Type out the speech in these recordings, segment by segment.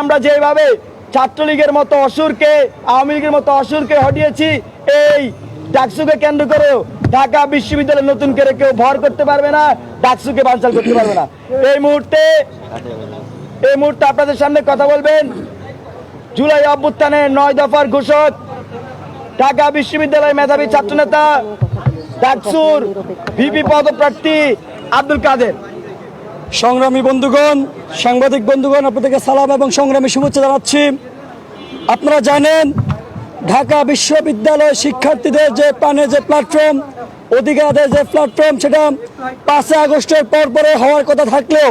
আমরা যেভাবে ছাত্রলীগের মতো অসুরকে, আওয়ামী লীগের মতো অসুরকে হটিয়েছি, এই ডাকসুকে কেন্দ্র করেও ঢাকা বিশ্ববিদ্যালয়ে নতুন করে কেউ ভর করতে পারবে না, ডাকসুকে বানচাল করতে পারবে না। এই মুহূর্তে এই মুহূর্তে আপনাদের সামনে কথা বলবেন, জুলাই অভ্যুত্থানের নয় দফার ঘোষক, ঢাকা বিশ্ববিদ্যালয় মেধাবী ছাত্রনেতা, ডাকসুর ভিপি পদপ্রার্থী আব্দুল কাদের। সংগ্রামী বন্ধুগণ, সাংবাদিক বন্ধুগণ, আপনাদেরকে সালাম এবং সংগ্রামী শুভেচ্ছা জানাচ্ছি। আপনারা জানেন, ঢাকা বিশ্ববিদ্যালয় শিক্ষার্থীদের যে প্রাণে যে প্ল্যাটফর্ম অধিকারের যে প্ল্যাটফর্ম সেটা পাঁচই আগস্টের পর পরে হওয়ার কথা থাকলেও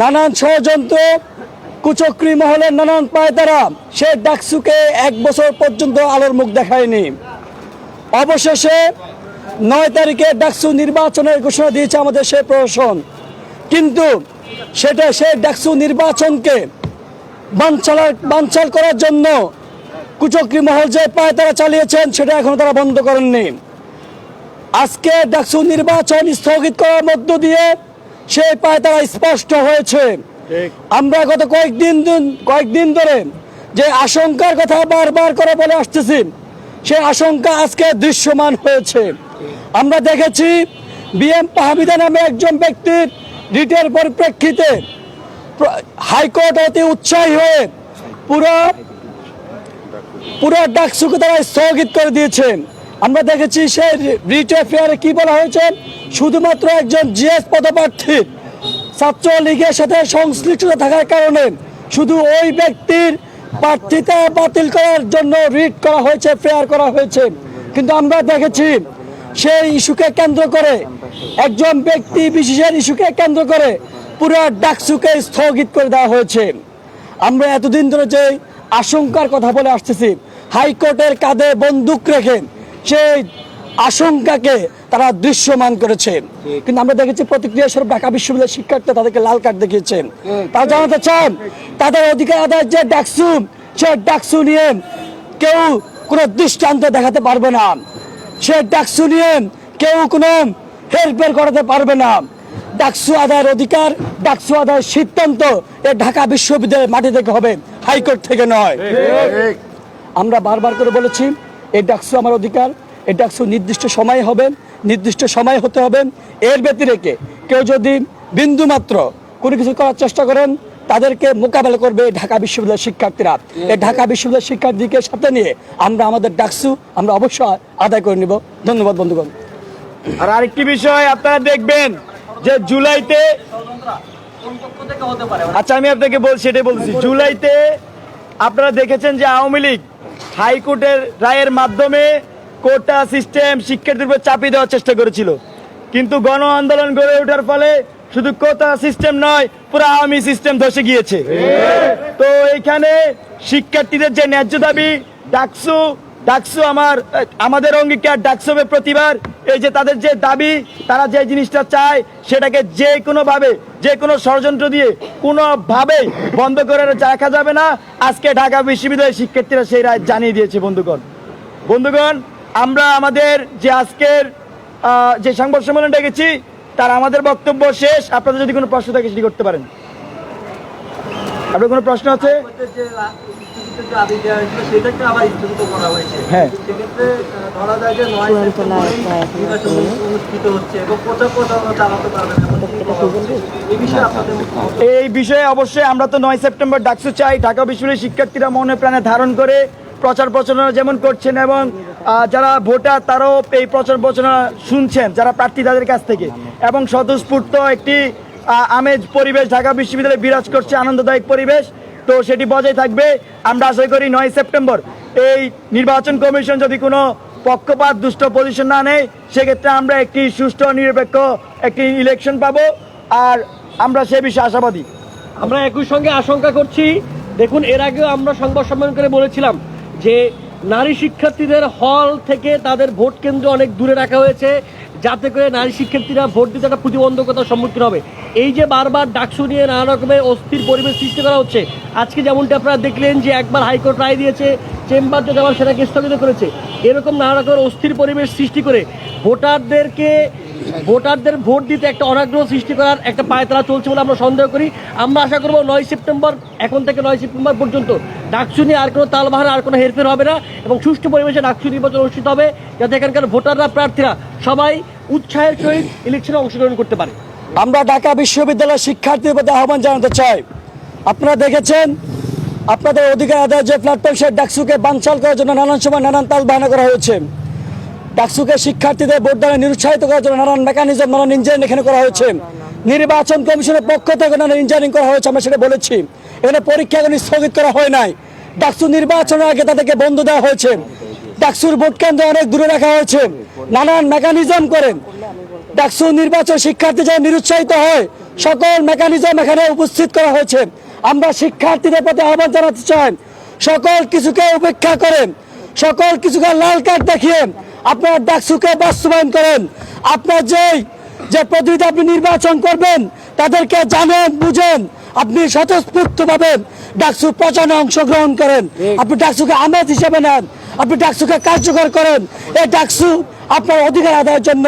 নানান ষড়যন্ত্র, কুচক্রী মহলের নানান পায়তারা সে ডাকসুকে এক বছর পর্যন্ত আলোর মুখ দেখায়নি। অবশেষে নয় তারিখে ডাকসু নির্বাচনের ঘোষণা দিয়েছে আমাদের সে প্রশাসন। কিন্তু সেটা সে ডাকসু নির্বাচনকে বানচাল বানচাল করার জন্য কুচক্রী মহল যে পায় তারা চালিয়েছেন সেটা এখনও তারা বন্ধ করেননি। আজকে ডাকসু নির্বাচন স্থগিত করার মধ্য দিয়ে সেই পায় তারা স্পষ্ট হয়েছে। আমরা গত কয়েকদিন কয়েকদিন ধরে যে আশঙ্কার কথা বারবার করে বলে আসতেছি সে আশঙ্কা আজকে দৃশ্যমান হয়েছে। আমরা দেখেছি বিএম পাহাবিদা নামে একজন ব্যক্তির রিটের পরিপ্রেক্ষিতে হাইকোর্ট অতি উৎসাহী হয়ে পুরো পুরো ডাকসুকে তারা স্থগিত করে দিয়েছেন। আমরা দেখেছি সেই রিট এফআইআরে কি বলা হয়েছে? শুধুমাত্র একজন জিএস পদপ্রার্থী ছাত্রলীগের সাথে সংশ্লিষ্টতা থাকার কারণে শুধু ওই ব্যক্তির প্রার্থিতা বাতিল করার জন্য রিট করা হয়েছে, ফেয়ার করা হয়েছে। কিন্তু আমরা দেখেছি সেই ইস্যুকে কেন্দ্র করে, একজন ব্যক্তি বিশেষের ইস্যুকে কেন্দ্র করে পুরো ডাকসুকে স্থগিত করে দেওয়া হয়েছে। আমরা এতদিন ধরে যে আশঙ্কার কথা বলে আসতেছি, হাইকোর্টের কাঁধে বন্দুক রেখে সেই আশঙ্কাকে তারা দৃশ্যমান করেছে। কিন্তু আমরা দেখেছি প্রতিক্রিয়া স্বরূপ ঢাকা বিশ্ববিদ্যালয়ের শিক্ষার্থী তাদেরকে লাল কার্ড দেখিয়েছেন। তারা জানাতে চান, তাদের অধিকার আদায়ের যে ডাকসু, সে ডাকসু নিয়ে কেউ কোনো দৃষ্টান্ত দেখাতে পারবে না। সে ডাকসু নিয়ে কেউ কোনো হেরফের করাতে পারবে না। ডাকসু আদায়ের অধিকার, ডাকসু আদায়ের সিদ্ধান্ত এ ঢাকা বিশ্ববিদ্যালয়ের মাটি থেকে হবে, হাইকোর্ট থেকে নয়। আমরা বারবার করে বলেছি, এই ডাকসু আমার অধিকার, এই ডাকসু নির্দিষ্ট সময় হবে, নির্দিষ্ট সময় হতে হবে। এর ব্যতিরেকে কেউ যদি বিন্দু মাত্র কোনো কিছু করার চেষ্টা করেন তাদেরকে মোকাবেলা করবে ঢাকা বিশ্ববিদ্যালয়ের শিক্ষার্থীরা। এই ঢাকা বিশ্ববিদ্যালয়ের শিক্ষার্থীকে সাথে নিয়ে আমরা আমাদের ডাকসু আমরা অবশ্যই আদায় করে নিব। ধন্যবাদ, বন্ধুগণ। আর আরেকটি বিষয় আপনারা দেখবেন যে জুলাইতে আচ্ছা আমি আপনাকে বলছি, এটাই বলছি জুলাইতে আপনারা দেখেছেন যে আওয়ামী লীগ হাইকোর্টের রায়ের মাধ্যমে কোটা সিস্টেম শিক্ষার্থীর উপর চাপিয়ে দেওয়ার চেষ্টা করেছিল। কিন্তু গণ আন্দোলন গড়ে ওঠার ফলে শুধু কোটা সিস্টেম নয়, পুরো আওয়ামী সিস্টেম ধসে গিয়েছে। তো এইখানে শিক্ষার্থীদের যে ন্যায্য দাবি, ডাকসু ডাকসু আমার, আমাদের অঙ্গীকার ডাকসুবে প্রতিবার, এই যে তাদের যে দাবি, তারা যে জিনিসটা চায়, সেটাকে যে কোনো ভাবে যে কোনো ষড়যন্ত্র দিয়ে, কোনোভাবে বন্ধ করে রাখা যাবে না। আজকে ঢাকা বিশ্ববিদ্যালয়ের শিক্ষার্থীরা সেই রায় জানিয়ে দিয়েছে, বন্ধুগণ। বন্ধুগণ, আমরা আমাদের যে আজকের যে সংবাদ সম্মেলন ডেকেছি তার আমাদের বক্তব্য শেষ আপনাদের যদি কোনো প্রশ্ন থাকে, সেটি করতে পারেন আপনার কোনো প্রশ্ন আছে। হ্যাঁ। এই বিষয়ে অবশ্যই আমরা তো নয় সেপ্টেম্বর ডাকসু চাই ঢাকা বিশ্ববিদ্যালয়ের শিক্ষার্থীরা মনে প্রাণে ধারণ করে প্রচার প্রচারণা যেমন করছেন এবং যারা ভোটার তারাও এই প্রচার প্রচারণা শুনছেন, যারা প্রার্থী তাদের কাছ থেকে। এবং স্বতঃস্ফূর্ত একটি আমেজ পরিবেশ ঢাকা বিশ্ববিদ্যালয়ে বিরাজ করছে, আনন্দদায়ক পরিবেশ। তো সেটি বজায় থাকবে। আমরা আশা করি নয় সেপ্টেম্বর এই নির্বাচন কমিশন যদি কোনো পক্ষপাত, দুষ্ট পজিশন না নেয়, সেক্ষেত্রে আমরা একটি সুষ্ঠু নিরপেক্ষ একটি ইলেকশন পাবো। আর আমরা সে বিষয়ে আশাবাদী। আমরা একই সঙ্গে আশঙ্কা করছি। দেখুন, এর আগেও আমরা সংবাদ সম্মেলন করে বলেছিলাম যে নারী শিক্ষার্থীদের হল থেকে তাদের ভোট কেন্দ্র অনেক দূরে রাখা হয়েছে, যাতে করে নারী শিক্ষার্থীরা ভোট দিতে একটা প্রতিবন্ধকতার সম্মুখীন হবে। এই যে বারবার ডাকসু নিয়ে নানা রকমের অস্থির পরিবেশ সৃষ্টি করা হচ্ছে, আজকে যেমনটি আপনারা দেখলেন যে একবার হাইকোর্ট রায় দিয়েছে, চেম্বার আবার সেটাকে স্থগিত করেছে। এরকম নানা রকমের অস্থির পরিবেশ সৃষ্টি করে ভোটারদেরকে ভোটারদের ভোট দিতে একটা অনাগ্রহ সৃষ্টি করার একটা পায়তারা চলছে বলে আমরা সন্দেহ করি। আমরা আশা করব নয় সেপ্টেম্বর, এখন থেকে নয় সেপ্টেম্বর পর্যন্ত ডাকসু নিয়ে আর কোনো তালবাহার আর কোনো হেরফের হবে না এবং সুষ্ঠু পরিবেশে ডাকসু নির্বাচন অনুষ্ঠিত হবে যাতে এখানকার ভোটাররা, প্রার্থীরা সবাই উৎসাহের সহিত ইলেকশনে অংশগ্রহণ করতে পারে। আমরা ঢাকা বিশ্ববিদ্যালয়ের শিক্ষার্থীদের প্রতি আহ্বান জানাতে চাই। আপনারা দেখেছেন, আপনাদের অধিকার আদায়ের যে প্ল্যাটফর্ম সেই ডাকসুকে বানচাল করার জন্য নানান সময় নানান তাল বাহানা করা হয়েছে। ডাকসুকে শিক্ষার্থীদের ভোটদানে নিরুৎসাহিত করার জন্য নানান মেকানিজম নানান ইঞ্জিনিয়ারিং এখানে করা হয়েছে। নির্বাচন কমিশনের পক্ষ থেকে নানান ইঞ্জিনিয়ারিং করা হয়েছে, আমরা সেটা বলেছি। এখানে পরীক্ষা কোনো স্থগিত করা হয় নাই। ডাকসু নির্বাচনের আগে তাদেরকে বন্ধ দেওয়া হয়েছে। ডাকসুর ভোট কেন্দ্র অনেক দূরে রাখা হয়েছে। নানান মেকানিজম করেন। ডাকসু নির্বাচন শিক্ষার্থী যারা নিরুৎসাহিত হয়, সকল মেকানিজম এখানে উপস্থিত করা হয়েছে। আমরা শিক্ষার্থীদের প্রতি আহ্বান জানাতে চাই, সকল কিছুকে উপেক্ষা করেন। সকল কিছুকে লাল কার্ড দেখিয়ে আপনার ডাকসুকে বাস্তবায়ন করেন। আপনার যেই, যে প্রতিনিধি আপনি নির্বাচন করবেন, তাদেরকে জানেন, বুঝেন, আপনি স্বতঃস্ফূর্তভাবে ডাকসু প্রচারে অংশগ্রহণ করেন। আপনি ডাকসুকে আমেজ হিসেবে নেন, আপনি ডাকসুকে কার্যকর করেন। এই ডাকসু আপনার অধিকার আদায়ের জন্য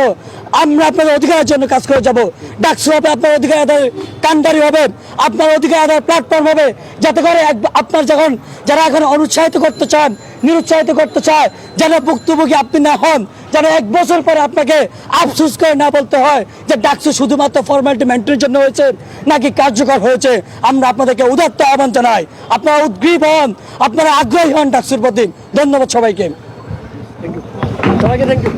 আমরা আপনাদের অধিকারের জন্য কাজ করে যাব। ডাকসু হবে আপনার অধিকার আদায়ের কান্ডারি হবে, আপনার অধিকার আদায়ের প্ল্যাটফর্ম হবে, যাতে করে আপনার যখন যারা এখন অনুৎসাহিত করতে চান, নিরুৎসাহিত করতে চায়, যেন ভুক্তভোগী আপনি না হন, যেন এক বছর পরে আপনাকে আফসুস করে না বলতে হয় যে ডাকসু শুধুমাত্র ফর্মালিটি মেনটেনের জন্য হয়েছে, নাকি কার্যকর হয়েছে। আমরা আপনাদেরকে উদাত্ত আহ্বান জানাই। আপনারা উদ্গ্রীব হন, আপনারা আগ্রহী হন ডাকসুর প্রতি। ধন্যবাদ সবাইকে। সবাইকে থ্যাংক ইউ